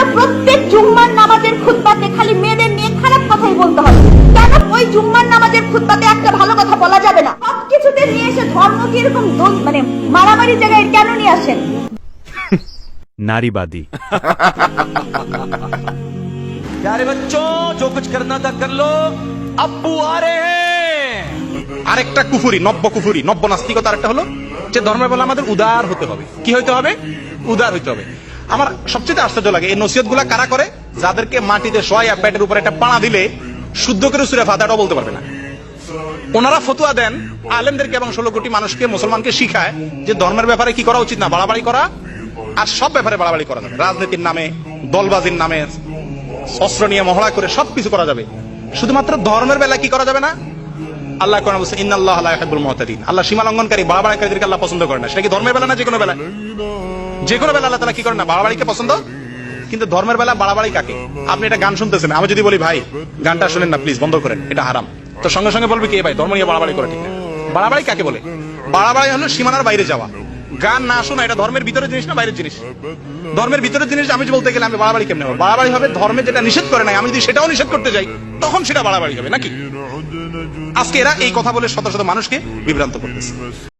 প্রত্যেক জুম্মার নামাজের খুতবাতে খালি মেয়েদের নিয়ে খারাপ কথাই বলতে হবে কেন ওই জুম্মার নামাজের খুতবাতে একটা ভালো কথা বলা যাবে না সবকিছুতে নিয়ে এসে ধর্মকে এরকম দোষ- মানে মারামারি জায়গায় কেন নিয়ে আসেন নারীবাদী प्यारे बच्चों जो कुछ करना था कर लो अब्बू आ रहे हैं আরেকটা কুফুরি নব্য কুফুরি নব্য নাস্তিকতা আরেকটা হলো যে ধর্মের বলে আমাদের উদার হতে হবে কি হইতে হবে উদার হইতে হবে আমার সবচেয়ে আশ্চর্য লাগে, এই নসিহতগুলা কারা করে? যাদেরকে মাটিতে শোয়া পেটের উপরে একটা পাড়া দিলে শুদ্ধ করে সুরে ফাতাটাও বলতে পারবে না। ওনারা ফতুয়া দেন আলেমদেরকে এবং ষোলো কোটি মানুষকে, মুসলমানকে শিখায় যে ধর্মের ব্যাপারে কি করা উচিত না, বাড়াবাড়ি করা, আর সব ব্যাপারে বাড়াবাড়ি করা যাবে। রাজনীতির নামে, দলবাজির নামে, অস্ত্র নিয়ে মহড়া করে সবকিছু করা যাবে। শুধুমাত্র ধর্মের বেলা কি করা যাবে না? আল্লাহ কোরআন বলছে, ইন্নাল্লাহ লা ইউহিব্বুল মুতাদিন আল্লাহ সীমা লঙ্ঘনকারী, বাড়াবাড়িকারীদেরকে আল্লাহ পছন্দ করে না। সেটা কি ধর্মের বেলা না যে কোনো বেলা যে কোনো বেলা আল্লাহ তাআলা কি করে না? বাড়াবাড়িকে পছন্দ? কিন্তু ধর্মের বেলা বাড়াবাড়ি কাকে? আপনি এটা গান শুনতেছেন, আমি যদি বলি, ভাই, গানটা শুনেন না প্লিজ বন্ধ করেন, এটা হারাম। তো সঙ্গে সঙ্গে বলবে কি ভাই, ধর্ম নিয়ে বাড়াবাড়ি করে বাড়াবাড়ি কাকে বলে? বাড়াবাড়ি হলো সীমানার বাইরে যাওয়া। গান না শোনা, এটা ধর্মের ভিতরের জিনিস না বাইরের জিনিস? ধর্মের ভিতরের জিনিস আমি বলতে গেলে, আমি বাড়াবাড়ি কেমনে হবে বাড়াবাড়ি হবে ধর্মে যেটা নিষেধ করে নাই, আমি যদি সেটাও নিষেধ করতে যাই, তখন সেটা বাড়াবাড়ি হবে, নাকি? আজকে এরা এই কথা বলে শত শত মানুষকে বিভ্রান্ত করতেছে।